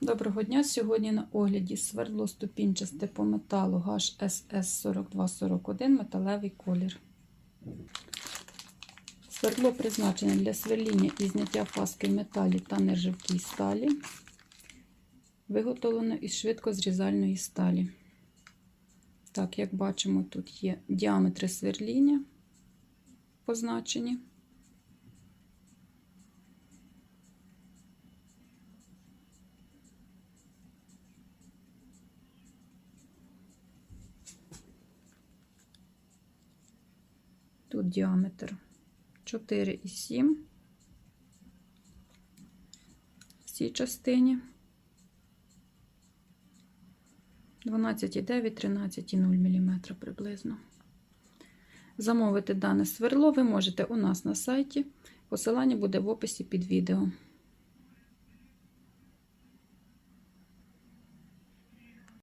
Доброго дня! Сьогодні на огляді свердло ступінчасте по металу HSS4241 металевий колір. Свердло призначене для сверління і зняття фаски в металі та нержавкій сталі. Виготовлено із швидкозрізальної сталі. Так, як бачимо, тут є діаметри сверління позначені. Тут діаметр 4,7 в цій частині. 12,9, 13,0 мм приблизно. Замовити дане сверло ви можете у нас на сайті. Посилання буде в описі під відео.